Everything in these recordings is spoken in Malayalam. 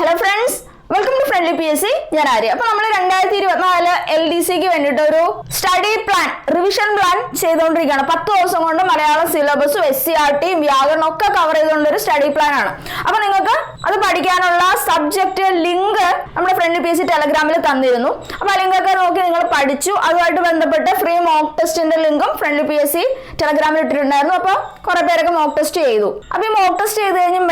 Hello friends welcome to friendly P S C ഞാൻ ആര്യ. അപ്പൊ നമ്മൾ രണ്ടായിരത്തി ഇരുപത്തിനാല് എൽ ഡി സിക്ക് വേണ്ടിയിട്ട് ഒരു സ്റ്റഡി പ്ലാൻ റിവിഷൻ പ്ലാൻ ചെയ്തുകൊണ്ടിരിക്കുകയാണ്. പത്ത് ദിവസം കൊണ്ട് മലയാളം സിലബസും എസ് സി ആർ ടിയും വ്യാകരണം ഒക്കെ കവർ ചെയ്തുകൊണ്ട് ഒരു സ്റ്റഡി പ്ലാൻ ആണ്. അപ്പൊ നിങ്ങൾക്ക് അത് പഠിക്കാനുള്ള സബ്ജക്റ്റ് ലിങ്ക് നമ്മുടെ ഫ്രണ്ട്ലി പി എസ് സി ടെലഗ്രാമിൽ തന്നിരുന്നു. അപ്പൊ ആ ലിങ്കൊക്കെ നോക്കി നിങ്ങൾ പഠിച്ചു. അതുമായിട്ട് ബന്ധപ്പെട്ട് ഫ്രീ മോക്ക് ടെസ്റ്റിന്റെ ലിങ്കും ഫ്രണ്ട്ലി പി എസ് സി ടെലഗ്രാമിൽ ഇട്ടിട്ടുണ്ടായിരുന്നു. അപ്പൊ കുറെ പേരൊക്കെ മോക്ക് ടെസ്റ്റ് ചെയ്തു. അപ്പൊ ഈ മോക്ക് ടെസ്റ്റ് ചെയ്ത് കഴിഞ്ഞ്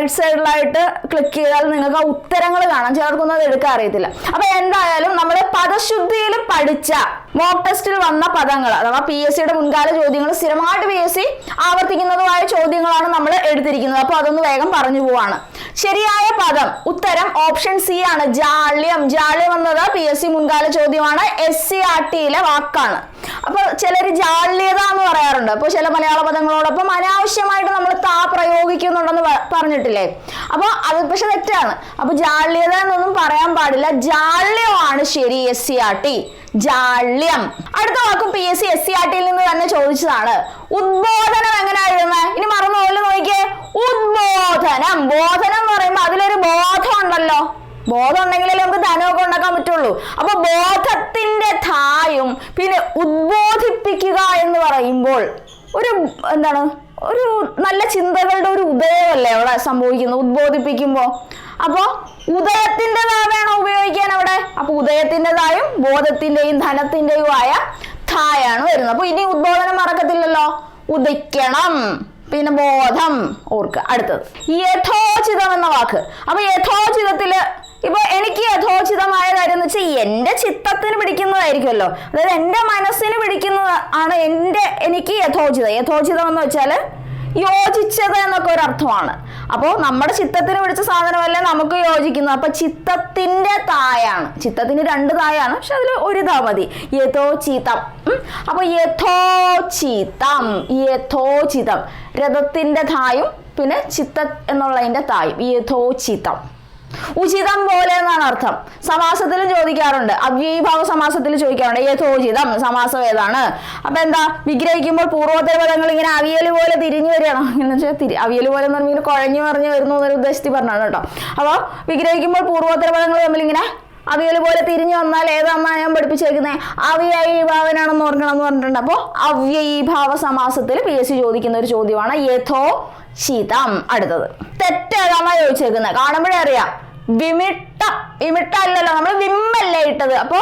റൈറ്റ് സൈഡിലായിട്ട് ക്ലിക്ക് ചെയ്താൽ നിങ്ങൾക്ക് ആ ഉത്തരങ്ങൾ കാണാം. ചിലർക്കൊന്നും അത് എടുക്കാൻ അറിയത്തില്ല. അപ്പൊ എന്തായാലും നമ്മൾ പദശുദ്ധിയിൽ പഠിച്ച മോക്ക് ടെസ്റ്റിൽ വന്ന പദങ്ങൾ അഥവാ പി എസ് സിയുടെ മുൻകാല ചോദ്യങ്ങൾ സ്ഥിരമായിട്ട് പി എസ് സി ആവർത്തിക്കുന്നതുമായ ചോദ്യങ്ങളാണ് നമ്മൾ എടുത്തിരിക്കുന്നത്. അപ്പൊ അതൊന്ന് വേഗം പറഞ്ഞു പോവാണ്. ശരിയായ പദം ഉത്തരം ഓപ്ഷൻ സി ആണ്. ജാള്യം. ജാള്യം എന്നത് പി എസ് സി മുൻകാല ചോദ്യമാണ്. എസ് സി ആർ ടിയിലെ വാക്കാണ്. അപ്പൊ ചിലർ ജാള്യത എന്ന് പറയാറുണ്ട്. അപ്പൊ ചില മലയാള പദങ്ങളോടൊപ്പം അനാവശ്യമായിട്ട് നമ്മൾ താ പ്രയോഗിക്കുന്നുണ്ടെന്ന് പറഞ്ഞിട്ടില്ലേ? അപ്പൊ അത് പക്ഷെ തെറ്റാണ്. അപ്പൊ ജാള്യത എന്നൊന്നും പറയാൻ പാടില്ല. ജാള്യമാണ് ശരി എസ് സി ആർ ടി ജാള്യം. അടുത്ത വാക്കും P S C S C R ടിയിൽ നിന്ന് തന്നെ ചോദിച്ചതാണ്. ഉദ്ബോധനം എങ്ങനെ എഴുതുന്നത് ഇനി മറന്നു പോലെ നോക്കിയേ. ഉദ്ബോധനം. ബോധനം എന്ന് പറയുമ്പോൾ അതിലൊരു ബോധം ഉണ്ടല്ലോ. ബോധം ഉണ്ടെങ്കിലല്ലേ നമുക്ക് ധനമൊക്കെ ഉണ്ടാക്കാൻ പറ്റുള്ളൂ. അപ്പൊ ബോധത്തിന്റെ ധായും പിന്നെ ഉദ്ബോധിപ്പിക്കുക എന്ന് പറയുമ്പോൾ ഒരു എന്താണ്? ഒരു നല്ല ചിന്തകളുടെ ഒരു ഉദയമല്ലേ അവിടെ സംഭവിക്കുന്നത്? ഉദ്ബോധിപ്പിക്കുമ്പോൾ. അപ്പോ ഉദയത്തിന്റെതാ വേണം ഉപയോഗിക്കാൻ അവിടെ. അപ്പൊ ഉദയത്തിന്റെതായും ബോധത്തിന്റെയും ധനത്തിന്റെയും ആയ ധായാണ് വരുന്നത്. അപ്പൊ ഇനി ഉദ്ബോധനം മറക്കത്തില്ലല്ലോ. ഉദിക്കണം. പിന്നെ ബോധം. ഓർക്കുക. അടുത്തത്. യഥോചിതം എന്ന വാക്ക്. അപ്പൊ യഥോചിതത്തിൽ ഇപ്പൊ എനിക്ക് യഥോചിതമായ കാര്യം എന്ന് വെച്ചാൽ എന്റെ ചിത്തത്തിന് പിടിക്കുന്നതായിരിക്കുമല്ലോ. അതായത് എന്റെ മനസ്സിന് പിടിക്കുന്നത് ആണ് എന്റെ എനിക്ക് യഥോചിതം. യഥോചിതം എന്ന് വെച്ചാൽ യോജിച്ചത് എന്നൊക്കെ ഒരു അർത്ഥമാണ്. അപ്പോൾ നമ്മുടെ ചിത്തത്തിന് പിടിച്ച സാധനമല്ല നമുക്ക് യോജിക്കുന്നു അപ്പൊ ചിത്തത്തിന്റെ തായാണ്. ചിത്തത്തിന് രണ്ട് തായാണ്. പക്ഷെ അതിൽ ഒരു താ മതി. യഥോചിതം. അപ്പൊ യഥോചിതം. യഥോചിതം. രഥത്തിന്റെ തായും പിന്നെ ചിത്ത എന്നുള്ളതിന്റെ തായും. യഥോചിതം. ഉചിതം പോലെ എന്നാണ് അർത്ഥം. സമാസത്തിലും ചോദിക്കാറുണ്ട്. അവ്യഭാവ സമാസത്തിൽ ചോദിക്കാറുണ്ട്. യഥോചിതം സമാസം ഏതാണ്? അപ്പൊ എന്താ? വിഗ്രഹിക്കുമ്പോൾ പൂർവോത്തര പദങ്ങൾ ഇങ്ങനെ അവിയൽ പോലെ തിരിഞ്ഞു വരികയാണോ. എന്ന് വെച്ചാൽ തിരി അവിയൽ പോലെ എന്ന് പറഞ്ഞാൽ കുഴഞ്ഞു മറിഞ്ഞു വരുന്നു എന്നൊരു ഉദ്ദേശത്തിൽ പറഞ്ഞാണ് കേട്ടോ. അപ്പോൾ വിഗ്രഹിക്കുമ്പോൾ പൂർവോത്തര പദങ്ങൾ തമ്മിൽ ഇങ്ങനെ അവിയൽ പോലെ തിരിഞ്ഞു വന്നാൽ ഏതാന്നാ ഞാൻ പഠിപ്പിച്ചേക്കുന്നത് അവ്യയീഭാവനാണെന്ന് ഓർക്കണം എന്ന് പറഞ്ഞിട്ടുണ്ട്. അപ്പോൾ അവ്യയീഭാവ സമാസത്തിൽ പി എസ് സി ചോദിക്കുന്ന ഒരു ചോദ്യമാണ് യഥോ ശീതം അടുത്തത്. തെറ്റേതാന്നാ ചോദിച്ചേക്കുന്നത് കാണുമ്പോഴേ അറിയാം. വിമിട്ട വിമിട്ട അല്ലല്ലോ നമ്മൾ വിമ്മല്ലേ ഇട്ടത്. അപ്പോ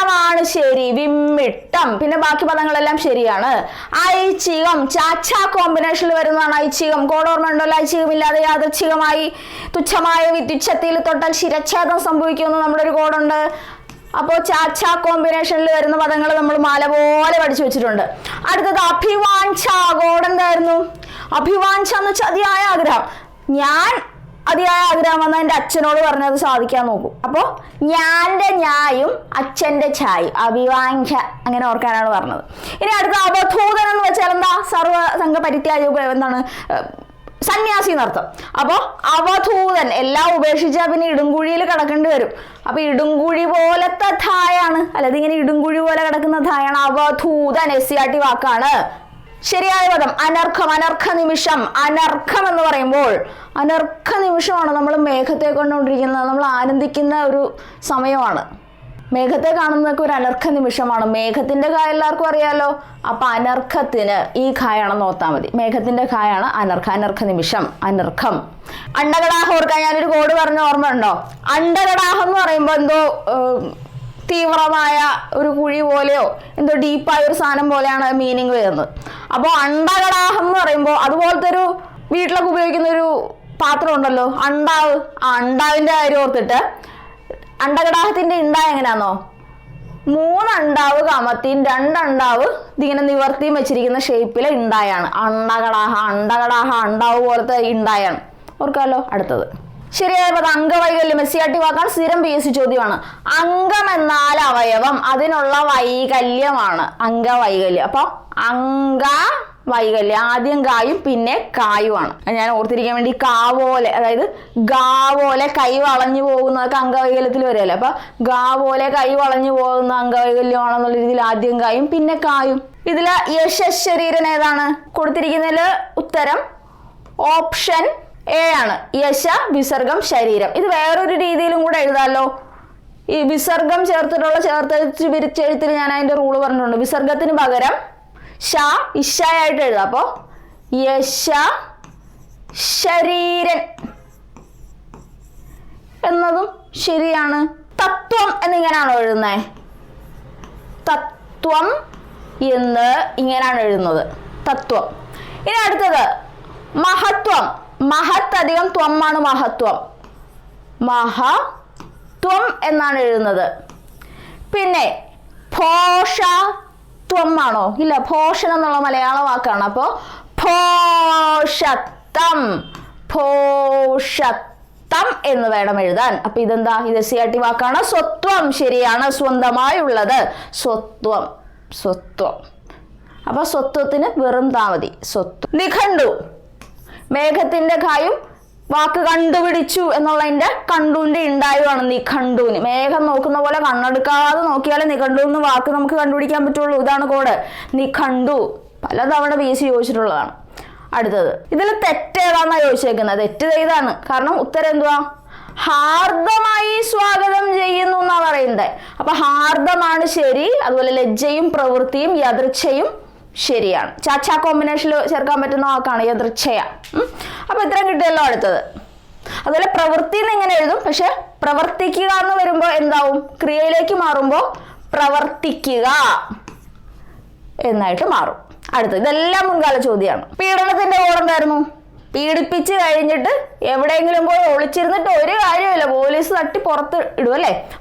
വിമ്മിട്ടമാണ് ശരി വിമ്മിട്ടം. പിന്നെ ബാക്കി പദങ്ങളെല്ലാം ശരിയാണ്. ഐച്ഛികം ചാച്ച കോമ്പിനേഷനിൽ വരുന്നതാണ് ഐച്ഛികം. കോടോർമ്മ ഉണ്ടല്ലോ ഐച്ഛികമില്ലാതെ യാദൃച്ഛികമായി തുച്ഛമായ വിദ്യുച്ഛത്തിൽ തൊട്ടാൽ ശിരച്ഛേദം സംഭവിക്കുമെന്ന് നമ്മുടെ ഒരു കോഡുണ്ട്. അപ്പോൾ ചാച്ച കോമ്പിനേഷനിൽ വരുന്ന പദങ്ങൾ നമ്മൾ മാല പോലെ പഠിച്ചു വെച്ചിട്ടുണ്ട്. അടുത്തത് അഭിവാഞ്ച കോഡ് എന്തായിരുന്നു? അഭിവാഞ്ച എന്ന് വെച്ചാൽ അതിയായ ആഗ്രഹം. ഞാൻ അതിയായ ആഗ്രഹം വന്ന എന്റെ അച്ഛനോട് പറഞ്ഞത് സാധിക്കാൻ നോക്കും. അപ്പോൾ ഞാന്റെ ഞായും അച്ഛന്റെ ഛായും അഭിവാഞ്ച അങ്ങനെ ഓർക്കാനാണ് പറഞ്ഞത്. ഇനി അടുത്ത അബധൂതൻ എന്ന് വെച്ചാൽ എന്താ? സർവ സംഘ പരിത്യാഗി എന്താണ് സന്യാസി എന്നർത്ഥം. അപ്പോൾ അവധൂതൻ എല്ലാം ഉപേക്ഷിച്ചാൽ പിന്നെ ഇടുങ്കുഴിയിൽ കിടക്കേണ്ടി വരും. അപ്പോൾ ഇടുങ്കുഴി പോലത്തെ ധായാണ്. അല്ലാതെ ഇങ്ങനെ ഇടുങ്കുഴി പോലെ കിടക്കുന്ന ധായാണ് അവധൂതൻ എസ് സി ആർ ടി വാക്കാണ്. ശരിയായ പദം. അനർഘം അനർഘ നിമിഷം. അനർഘം എന്ന് പറയുമ്പോൾ അനർഘ നിമിഷമാണ് നമ്മൾ മേഘത്തെ കൊണ്ടുകൊണ്ടിരിക്കുന്നത്. നമ്മൾ ആനന്ദിക്കുന്ന ഒരു സമയമാണ്. മേഘത്തെ കാണുന്നതൊക്കെ ഒരു അനർഘ നിമിഷമാണ്. മേഘത്തിന്റെ കായ എല്ലാവർക്കും അറിയാലോ? അപ്പൊ അനർഘത്തിന് ഈ കായാണെന്ന് ഓർത്താൽ മതി. മേഘത്തിന്റെ കായാണ് അനർഘ. അനർഘ നിമിഷം. അനർഘം. അണ്ടകടാഹം ഓർക്കാൻ ഞാനൊരു കോഡ് പറഞ്ഞ ഓർമ്മ ഉണ്ടോ അണ്ടകടാഹം എന്ന് പറയുമ്പോൾ എന്തോ തീവ്രമായ ഒരു കുഴി പോലെയോ എന്തോ ഡീപ്പായ ഒരു സാധനം പോലെയാണ് മീനിങ് വരുന്നത്. അപ്പോൾ അണ്ടകടാഹം എന്ന് പറയുമ്പോൾ അതുപോലത്തെ ഒരു വീട്ടിലൊക്കെ ഉപയോഗിക്കുന്ന ഒരു പാത്രം ഉണ്ടല്ലോ അണ്ടാവ്. ആ അണ്ടാവിന്റെ കാര്യം ഓർത്തിട്ട് അണ്ടകടാഹത്തിന്റെ ഇണ്ട എങ്ങനെയാണോ മൂന്നണ്ടാവ് കമത്തിയും രണ്ടണ്ടാവ് ഇതിങ്ങനെ നിവർത്തിയും വെച്ചിരിക്കുന്ന ഷേപ്പിലെ ഇണ്ടായാണ്. അണ്ടകടാഹ അണ്ടകടാഹ അണ്ടാവ് പോലത്തെ ഇണ്ടായാണ്. ഓർക്കാമല്ലോ അടുത്തത്. ശരിയായ പദം അംഗവൈകല്യം എസ് സി ആർ ടി വാക്കാണ് സ്ഥിരം പി എസ് സി ചോദ്യമാണ്. അംഗം എന്നാൽ അവയവം. അതിനുള്ള വൈകല്യമാണ് അംഗവൈകല്യം. അപ്പൊ അംഗ വൈകല്യം ആദ്യം കായും പിന്നെ കായുമാണ്. ഞാൻ ഓർത്തിരിക്കാൻ വേണ്ടി കാവോലെ അതായത് ഗാവോലെ കൈ വളഞ്ഞു പോകുന്നതൊക്കെ അംഗവൈകല്യത്തിൽ വരുമല്ലോ അപ്പൊ ഗാവോലെ കൈ വളഞ്ഞു പോകുന്ന അംഗവൈകല്യമാണെന്നുള്ള രീതിയിൽ ആദ്യം കായും പിന്നെ കായും. ഇതിൽ യശശരീരൻ ഏതാണ് കൊടുത്തിരിക്കുന്നതിൽ ഉത്തരം ഓപ്ഷൻ ആണ് യശ വിസർഗം ശരീരം. ഇത് വേറൊരു രീതിയിലും കൂടെ എഴുതാമല്ലോ ഈ വിസർഗം ചേർത്തിട്ടുള്ള ചേർത്ത് വിരിച്ചെഴുത്തിൽ ഞാൻ അതിന്റെ റൂൾ പറഞ്ഞിട്ടുണ്ട്. വിസർഗത്തിന് പകരം ഷ ഇഷായിട്ട് എഴുതാം. അപ്പോൾ യശ ശരീരൻ എന്നതും ശരിയാണ്. തത്വം എന്നിങ്ങനെയാണോ എഴുതുന്നത് തത്വം എന്ന് ഇങ്ങനെയാണ് എഴുതുന്നത്. തത്വം. ഇനി അടുത്തത്. മഹത്വം. മഹത്ത് അധികം ത്വമാണ് മഹത്വം മഹ ത്വം എന്നാണ് എഴുതുന്നത്. പിന്നെ ഭോഷത്വം ആണോ ഇല്ല ഭോഷൻ എന്നുള്ള മലയാള വാക്കാണ്. അപ്പോൾ ഭോഷത്തം ഭോഷത്തം എന്ന് വേണം എഴുതാൻ. അപ്പൊ ഇതെന്താ? ഇത് സി ആർ ടി വാക്കാണ്. സ്വത്വം. ശരിയാണ്. സ്വന്തമായുള്ളത്. സ്വത്വം. സ്വത്വം. അപ്പൊ സ്വത്വത്തിന് വെറും താമതി സ്വത്വം. നിഘണ്ടു. മേഘത്തിന്റെ കായും വാക്ക് കണ്ടുപിടിച്ചു എന്നുള്ളതിന്റെ കണ്ടുവിന്റെ ഉണ്ടായുമാണ് നിഘണ്ടുവിന് മേഘം നോക്കുന്ന പോലെ കണ്ണെടുക്കാതെ നോക്കിയാലേ നിഘണ്ടു എന്ന് വാക്ക് നമുക്ക് കണ്ടുപിടിക്കാൻ പറ്റുള്ളൂ. ഇതാണ് കോഡ്. നിഘണ്ടു പലതവണ പി എസ് ചോദിച്ചിട്ടുള്ളതാണ്. അടുത്തത്. ഇതിൽ തെറ്റ് ഏതാണെന്നാ ചോദിച്ചേക്കുന്നത്. തെറ്റ് ചെയ്താണ്. കാരണം ഉത്തരം എന്തുവാ? ഹാർദമായി സ്വാഗതം ചെയ്യുന്നു എന്നാ പറയുന്നത്. അപ്പൊ ഹാർദമാണ് ശരി. അതുപോലെ ലജ്ജയും പ്രവൃത്തിയും യദൃച്ഛയും ശരിയാണ്. ചാച്ചാ കോമ്പിനേഷനിൽ ചേർക്കാൻ പറ്റുന്ന വാക്കാണ് യദൃച്ഛയ അപ്പോൾ അപ്പൊ ഇത്രയും കിട്ടിയല്ലോ അടുത്തത്. അതുപോലെ പ്രവൃത്തി എന്ന് ഇങ്ങനെ എഴുതും. പക്ഷെ പ്രവർത്തിക്കുക എന്ന് വരുമ്പോ എന്താവും? ക്രിയയിലേക്ക് മാറുമ്പോ പ്രവർത്തിക്കുക എന്നായിട്ട് മാറും. അടുത്ത് ഇതെല്ലാം മുൻകാല ചോദ്യമാണ്. പീഡനത്തിന്റെ ഓടെന്തായിരുന്നു പീഡിപ്പിച്ച് കഴിഞ്ഞിട്ട് എവിടെയെങ്കിലും പോയി ഒളിച്ചിരുന്നിട്ട് ഒരു കാര്യമില്ല പോലീസ് തട്ടി പുറത്ത് ഇടും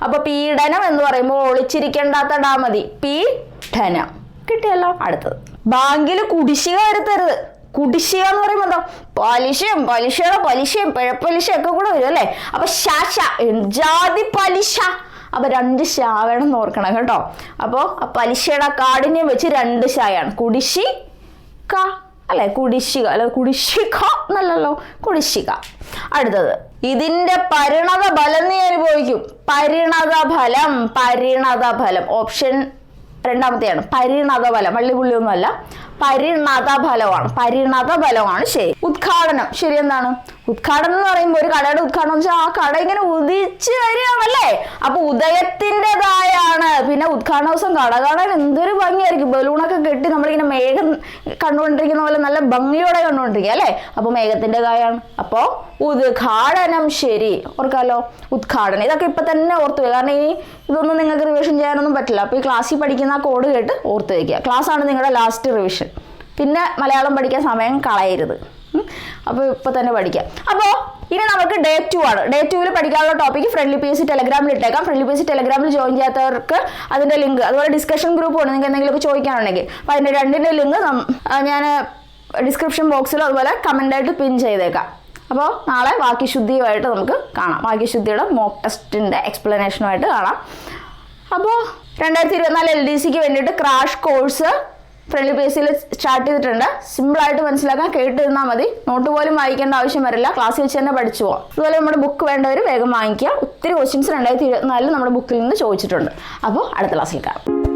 അപ്പൊ പീഡനം എന്ന് പറയുമ്പോൾ ഒളിച്ചിരിക്കേണ്ടാത്ത ഇടാ മതി. പീഡനം. കിട്ടിയല്ലോ അടുത്തത്. ബാങ്കിൽ കുടിശ്ശിക വരുത്തരുത്. കുടിശ്ശിക എന്ന് പറയുമ്പോൾ എന്താ? പലിശയും പലിശയുടെ പലിശയും പിഴപ്പലിശ ഒക്കെ കൂടെ വരും അല്ലേ? അപ്പൊ ശാശ ജാതി പലിശ. അപ്പൊ രണ്ട് ശാവണം വേണം എന്ന് ഓർക്കണം കേട്ടോ. അപ്പോൾ പലിശയുടെ കാഠിന്യം വെച്ച് രണ്ട് ശായാണ് കുടിശ്ശി ക അല്ലെ? കുടിശ്ശിക അല്ലെ കുടിശ്ശിക എന്നല്ലല്ലോ. കുടിശ്ശിക. അടുത്തത്. ഇതിന്റെ പരിണത ഫലം നീ അനുഭവിക്കും. പരിണത ഫലം പരിണത ഫലം ഓപ്ഷൻ രണ്ടാമത്തെയാണ്. പരിണത ഫലം വള്ളിപുള്ളിയൊന്നുമല്ല. പരിണത ഫലമാണ് പരിണത ഫലമാണ് ശരി. ഉദ്ഘാടനം. ശരി എന്താണ്? ഉദ്ഘാടനം എന്ന് പറയുമ്പോൾ ഒരു കടയുടെ ഉദ്ഘാടനം വെച്ചാൽ ആ കട ഇങ്ങനെ ഉദിച്ചു വരികയാണല്ലേ? അപ്പൊ ഉദയത്തിന്റെതായാണ് പിന്നെ ഉദ്ഘാടന ദിവസം കട കാണാൻ എന്തൊരു ഭംഗിയായിരിക്കും. ബലൂണൊക്കെ കെട്ടി നമ്മളിങ്ങനെ മേഘം കണ്ടുകൊണ്ടിരിക്കുന്ന പോലെ നല്ല ഭംഗിയോടെ കണ്ടുകൊണ്ടിരിക്കുക അല്ലേ? അപ്പൊ മേഘത്തിന്റെ കായാണ്. അപ്പോൾ ഉദ്ഘാടനം ശരി. ഓർക്കാലോ? ഉദ്ഘാടനം. ഇതൊക്കെ ഇപ്പൊ തന്നെ ഓർത്തു വയ്ക്കുക. കാരണം ഇനി ഇതൊന്നും നിങ്ങൾക്ക് റിവിഷൻ ചെയ്യാനൊന്നും പറ്റില്ല. അപ്പോൾ ഈ ക്ലാസ്സിൽ പഠിക്കുന്ന ആ കോഡ് കേട്ട് ഓർത്ത് വയ്ക്കുക. ക്ലാസ് ആണ് നിങ്ങളുടെ ലാസ്റ്റ് റിവിഷൻ പിന്നെ മലയാളം പഠിക്കാൻ സമയം കളയരുത്. അപ്പോൾ ഇപ്പോൾ തന്നെ പഠിക്കാം. അപ്പോൾ ഇനി നമുക്ക് ഡേ ടു ആണ്. ഡേ ടുവിൽ പഠിക്കാനുള്ള ടോപ്പിക് ഫ്രണ്ട്ലി പി എസ് ടെലഗ്രാമിൽ ഇട്ടേക്കാം. ഫ്രണ്ട്ലി പി എസ് ടെലഗ്രാമിൽ ജോയിൻ ചെയ്യാത്തവർക്ക് അതിന്റെ ലിങ്ക് അതുപോലെ ഡിസ്കഷൻ ഗ്രൂപ്പ് ഉണ്ട്. നിങ്ങൾക്ക് എന്തെങ്കിലുമൊക്കെ ചോദിക്കാനുണ്ടെങ്കിൽ. അപ്പോൾ അതിന്റെ രണ്ടിന്റെ ലിങ്ക് ഞാൻ ഡിസ്ക്രിപ്ഷൻ ബോക്സിലോ അതുപോലെ കമന്റായിട്ട് പിൻ ചെയ്തേക്കാം. അപ്പോൾ നാളെ വാക്യശുദ്ധിയുമായിട്ട് നമുക്ക് കാണാം. വാക്യശുദ്ധിയുടെ മോക്ക് ടെസ്റ്റിന്റെ എക്സ്പ്ലനേഷനുമായിട്ട് കാണാം. അപ്പോൾ രണ്ടായിരത്തി ഇരുപത്തിനാല് എൽ ഡി സിക്ക് വേണ്ടിയിട്ട് ക്രാഷ് കോഴ്സ് ഫ്രണ്ട്ലി പേജിൽ സ്റ്റാർട്ട് ചെയ്തിട്ടുണ്ട്. സിമ്പിൾ ആയിട്ട് മനസ്സിലാക്കാൻ കേട്ടിരുന്നാൽ മതി. നോട്ട് പോലും വായിക്കേണ്ട ആവശ്യം വരില്ല. ക്ലാസ്സിൽ വെച്ച് തന്നെ പഠിച്ചു പോകാം അതുപോലെ നമ്മുടെ ബുക്ക് വേണ്ടവർ വേഗം വാങ്ങിക്കുക. ഒത്തിരി ക്വസ്റ്റ്യൻസ് രണ്ടായിരത്തി ഇരുപത്തിനാലിൽ നമ്മുടെ ബുക്കിൽ നിന്ന് ചോദിച്ചിട്ടുണ്ട്. അപ്പോൾ അടുത്ത ക്ലാസ്സിൽ കാണാം.